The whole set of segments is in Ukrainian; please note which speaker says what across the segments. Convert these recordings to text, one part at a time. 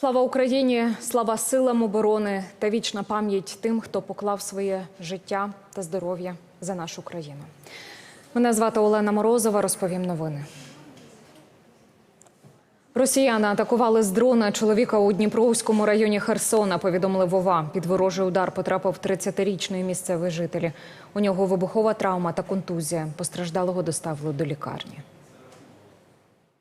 Speaker 1: Слава Україні, слава силам оборони та вічна пам'ять тим, хто поклав своє життя та здоров'я за нашу країну. Мене звати Олена Морозова. Розповім новини. Росіяни атакували з дрона чоловіка у Дніпровському районі Херсона. Повідомили Вова. Під ворожий удар потрапив 30-річний місцевий житель. У нього вибухова травма та контузія. Постраждалого доставили до лікарні.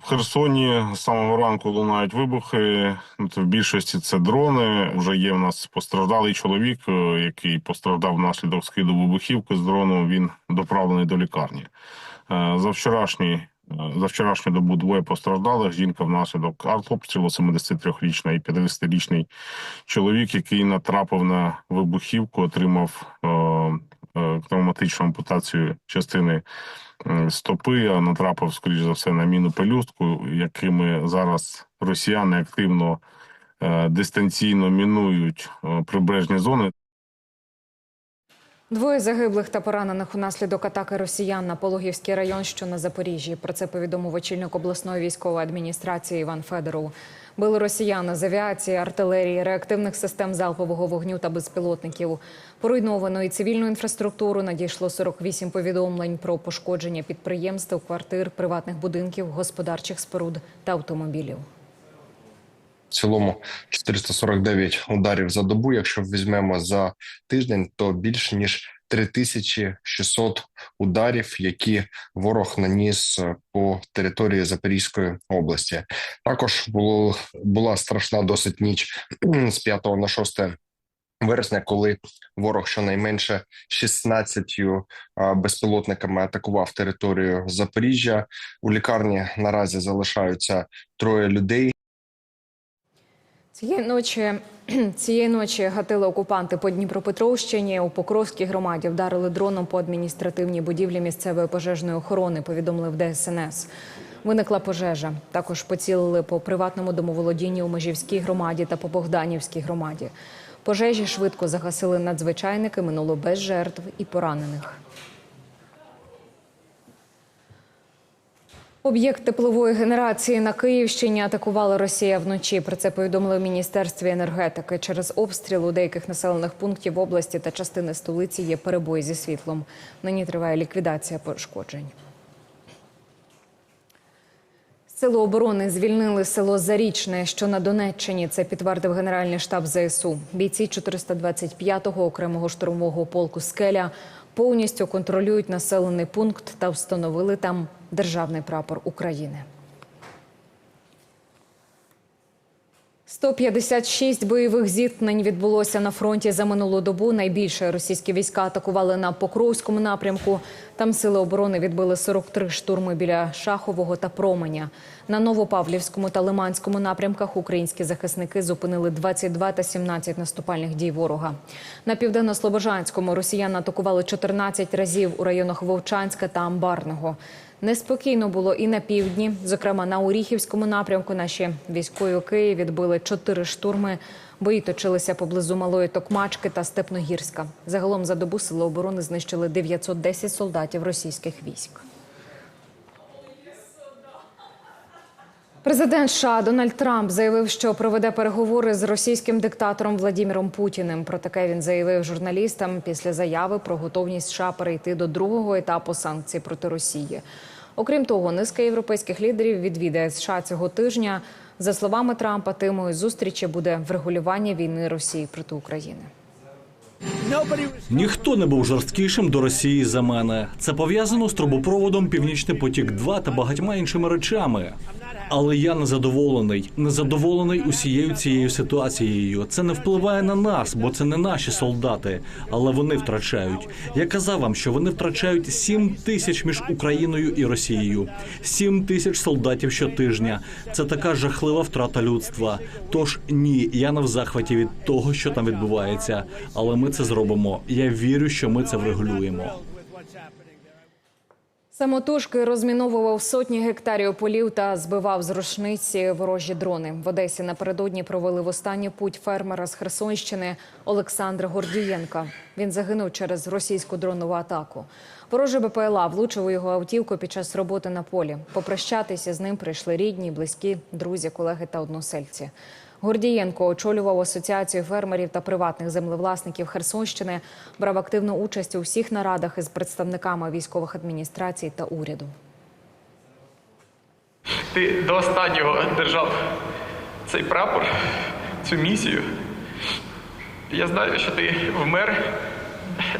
Speaker 2: В Херсоні з самого ранку лунають вибухи. Ну, В більшості це дрони. Вже є в нас постраждалий чоловік, е, який постраждав внаслідок скиду вибухівки з дрону. Він доправлений до лікарні. Е, За вчорашній е, за вчорашню добу двоє постраждалих. Жінка внаслідок артобстрілу, 73-річна і 50-річний чоловік, який натрапив на вибухівку, отримав травматичну ампутацію частини стопи, а натрапив, скоріш за все, на міну пелюстку, якими зараз росіяни активно е, дистанційно мінують е, прибережні зони.
Speaker 1: Двоє загиблих та поранених унаслідок атаки росіян на Пологівський район, що на Запоріжжі. Про це повідомив очільник обласної військової адміністрації Іван Федоров. Били росіяни з авіації, артилерії, реактивних систем залпового вогню та безпілотників. Поруйновано і цивільну інфраструктуру надійшло 48 повідомлень про пошкодження підприємств, квартир, приватних будинків, господарчих споруд та автомобілів.
Speaker 3: В цілому 449 ударів за добу. Якщо візьмемо за тиждень, то більше ніж 3600 ударів, які ворог наніс е, по території Запорізької області. Також було була страшна досить ніч з 5 на 6 вересня, коли ворог щонайменше 16 безпілотниками атакував територію Запоріжжя. У лікарні наразі залишаються троє людей.
Speaker 1: Цієї ночі цієї ночі гатили окупанти по Дніпропетровщині. У Покровській громаді вдарили дроном по адміністративній будівлі місцевої пожежної охорони. Повідомили в ДСНС. Виникла пожежа. Також поцілили по приватному домоволодінню у Межівській громаді та по Богданівській громаді. Пожежі швидко загасили надзвичайники. Минуло без жертв і поранених. Об'єкт теплової генерації на Київщині атакувала Росія вночі. Про це повідомили в міністерстві енергетики. Через обстріл у деяких населених пунктів області та частини столиці є перебої зі світлом. Нині триває ліквідація пошкоджень. Сили оборони звільнили село Зарічне, що на Донеччині. Це підтвердив Генеральний штаб ЗСУ. Бійці 425-го окремого штурмового полку Скеля повністю контролюють населений пункт та встановили там державний прапор України. 156 бойових зіткнень відбулося на фронті за минулу добу. Найбільше російські війська атакували на Покровському напрямку. Там сили оборони відбили 43 штурми біля Шахового та Променя. На Новопавлівському та Лиманському напрямках українські захисники зупинили 22 та 17 наступальних дій ворога. На південно-слобожанському росіяни атакували 14 разів у районах Вовчанська та Амбарного. Неспокійно було і на півдні. Зокрема, на Оріхівському напрямку наші військові Києві відбили чотири штурми. Бої точилися поблизу Малої Токмачки та Степногірська. Загалом за добу сили оборони знищили 910 солдатів російських військ. Президент США Дональд Трамп заявив, що проведе переговори з російським диктатором Владіміром Путіним. Про таке він заявив журналістам після заяви про готовність США перейти до другого етапу санкцій проти Росії. Окрім того, низка європейських лідерів відвідає США цього тижня. За словами Трампа, темою зустрічі буде врегулювання війни Росії проти України.
Speaker 4: Ніхто не був жорсткішим до Росії за мене. Це пов'язано з трубопроводом Північний потік 2 та багатьма іншими речами. Але я незадоволений, незадоволений усією цією ситуацією. Це не впливає на нас, бо це не наші солдати, але вони втрачають. Я казав вам, що вони втрачають 7 тисяч між Україною і Росією. 7 тисяч солдатів щотижня. Це така жахлива втрата людства. Тож ні, я не в захваті від того, що там відбувається. Але ми це зробимо. Я вірю, що ми це врегулюємо.
Speaker 1: Самотужки розміновував сотні гектарів полів та збивав з рушниці ворожі дрони. В Одесі напередодні провели в останню путь фермера з Херсонщини Олександра Гордієнка. Він загинув через російську дронову атаку. Вороже БПЛА влучив у його автівку під час роботи на полі. Попрощатися з ним прийшли рідні, близькі, друзі, колеги та односельці. Гордієнко очолював асоціацію фермерів та приватних землевласників Херсонщини, брав активну участь у всіх нарадах із представниками військових адміністрацій та уряду.
Speaker 5: Ти до останнього держав цей прапор, цю місію. Я знаю, що ти вмер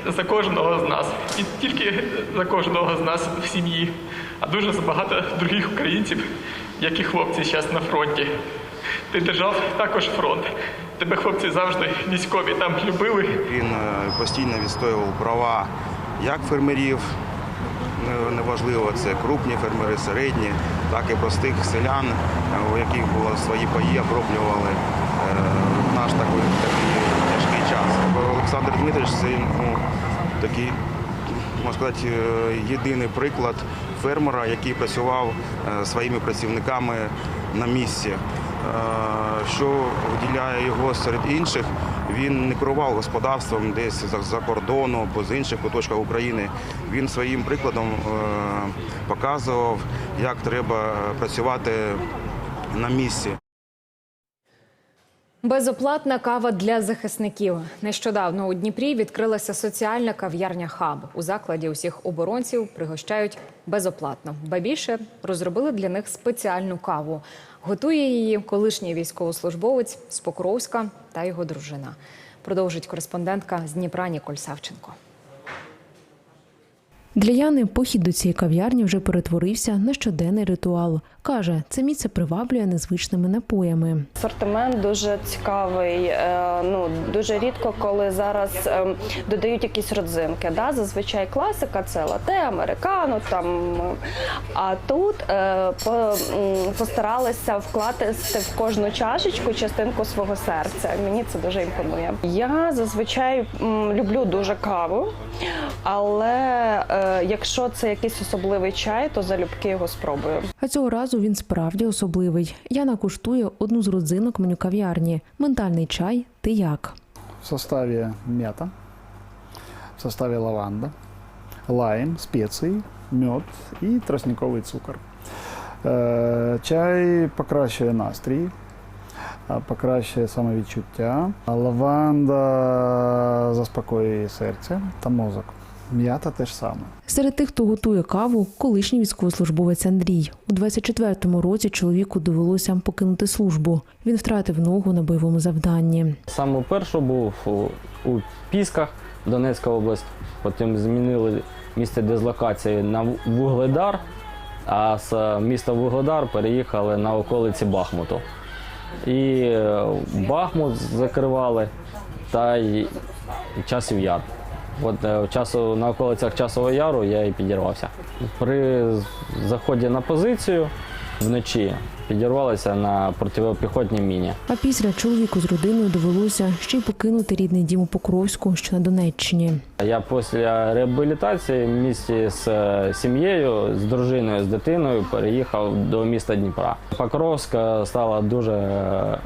Speaker 5: за кожного з нас. І тільки за кожного з нас в сім'ї, а дуже за багато других українців, як і хлопці зараз на фронті. Ти держав також фронт. Тебе хлопці завжди військові там любили.
Speaker 6: Він е, постійно відстоював права як фермерів, неважливо, це крупні фермери, середні, так і простих селян, е, у яких було свої паї, оброблювали е, наш такий, такий тяжкий час. Олександр Дмитрович це ну, такий, можна сказати, єдиний приклад фермера, який працював своїми працівниками на місці. Е, Що виділяє його серед інших, він не керував господарством десь за, кордону або з інших куточках України. Він своїм прикладом е, показував, як треба працювати на місці.
Speaker 1: Безоплатна кава для захисників. Нещодавно у Дніпрі відкрилася соціальна кав'ярня Хаб. У закладі усіх оборонців пригощають безоплатно. Ба більше розробили для них спеціальну каву. Готує її колишній військовослужбовець з Покровська та його дружина. Продовжить кореспондентка з Дніпра Ніколь Савченко.
Speaker 7: Для Яни похід до цієї кав'ярні вже перетворився на щоденний ритуал. Каже, це місце приваблює незвичними напоями.
Speaker 8: Асортимент дуже цікавий. е, Ну дуже рідко, коли зараз ем, додають якісь родзинки. Да? Зазвичай класика це лате, американо. Там а тут е, постаралися вкласти в кожну чашечку частинку свого серця. Мені це дуже імпонує. Я зазвичай люблю дуже каву, але е, якщо це якийсь особливий чай, то залюбки його спробую.
Speaker 7: А цього разу він справді особливий. Яна куштує одну з родзинок меню кав'ярні ментальний чай. Ти як?
Speaker 9: в составе мята, в составе лаванда, лайм, специи, мед и тростниковый цукор. Е, Чай покращує настрій, покращує самовідчуття. Лаванда заспокоює серце та мозок. М'ята теж саме.
Speaker 7: Серед тих, хто готує каву, колишній військовослужбовець Андрій. У 24-му році чоловіку довелося покинути службу. Він втратив ногу на бойовому завданні.
Speaker 10: Саме перший був у, у Пісках, Донецька область. Потім змінили місце дислокації на Вугледар, а з міста Вугледар переїхали на околиці Бахмуту. І е, Бахмут закривали та й часів яр. От е, часу, на околицях Часового Яру я і підірвався. При заході на позицію вночі підірвалися на протипіхотній міні.
Speaker 7: А після чоловіку з родиною довелося ще й покинути рідний дім у Покровську, що на Донеччині.
Speaker 10: Я після реабілітації в місті з е, сім'єю, з дружиною, з дитиною переїхав до міста Дніпра. Покровська стала дуже е,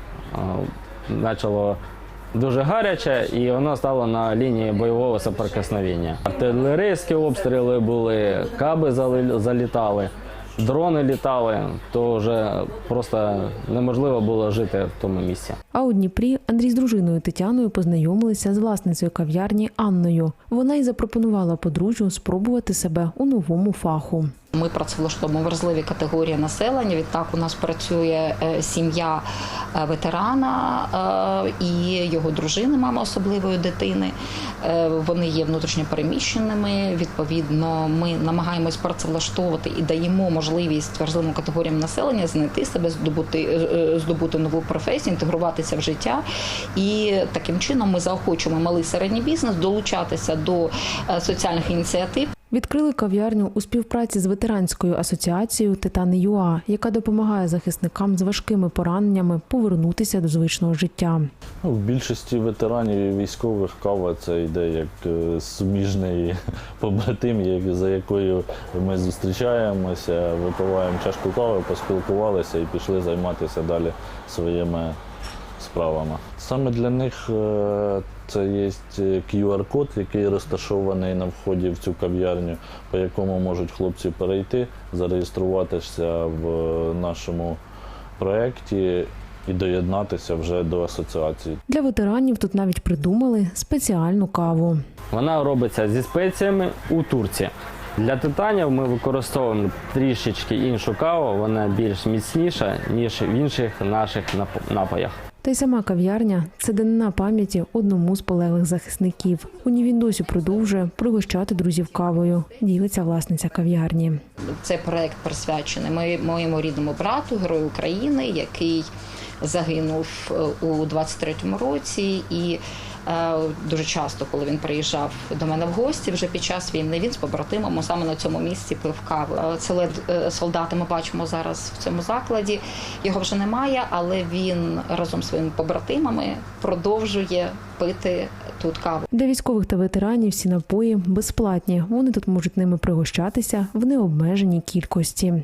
Speaker 10: е, почало дуже гаряче, і воно стало на лінії бойового соприкосновення. Артилерійські обстріли були, каби залітали. Дрони літали, то вже просто неможливо було жити в тому місці.
Speaker 7: А у Дніпрі Андрій з дружиною Тетяною познайомилися з власницею кав'ярні Анною. Вона й запропонувала подружжю спробувати себе у новому фаху.
Speaker 11: Ми працевлаштовуємо вразливі категорії населення. Відтак у нас працює е, сім'я е, ветерана е, і його дружини, мама особливої дитини. Вони є внутрішньо переміщеними. Відповідно, ми намагаємось працевлаштовувати і даємо можливість вразливим категоріям населення знайти себе, здобути, здобути нову професію, інтегруватися в життя. І таким чином ми заохочуємо малий середній бізнес долучатися до соціальних ініціатив.
Speaker 7: Відкрили кав'ярню у співпраці з ветеранською асоціацією Титани ЮА, яка допомагає захисникам з важкими пораненнями повернутися до звичного життя.
Speaker 12: Ну, в більшості ветеранів і військових кава це йде як е, суміжний побратим, за якою ми зустрічаємося, випиваємо чашку кави, поспілкувалися і пішли займатися далі своїми справами. Саме для них е, це є QR-код, який розташований на вході в цю кав'ярню, по якому можуть хлопці перейти, зареєструватися в нашому проєкті і доєднатися вже до асоціації.
Speaker 7: Для ветеранів тут навіть придумали спеціальну каву.
Speaker 10: Вона робиться зі спеціями у Турції. Для титанів ми використовуємо трішечки іншу каву, вона більш міцніша, ніж в інших наших нап- напоях.
Speaker 7: Та й сама кав'ярня це денна пам'яті одному з полеглих захисників. У ній він досі продовжує пригощати друзів кавою. Ділиться власниця кав'ярні.
Speaker 11: Це проект присвячений моє- моєму рідному брату, герою України, який загинув е, у 23-му році. І дуже часто, коли він приїжджав до мене в гості, вже під час війни він з побратимами саме на цьому місці пив каву. Е, Це лед е, солдати ми бачимо зараз в цьому закладі. Його вже немає, але він разом з своїми побратимами продовжує пити тут каву.
Speaker 7: Для військових та ветеранів всі напої безплатні. Вони тут можуть ними пригощатися в необмеженій кількості.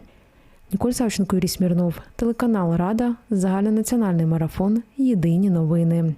Speaker 7: Ніколь Савченко, Юрій Смірнов, телеканал Рада, загальнонаціональний марафон. Єдині новини.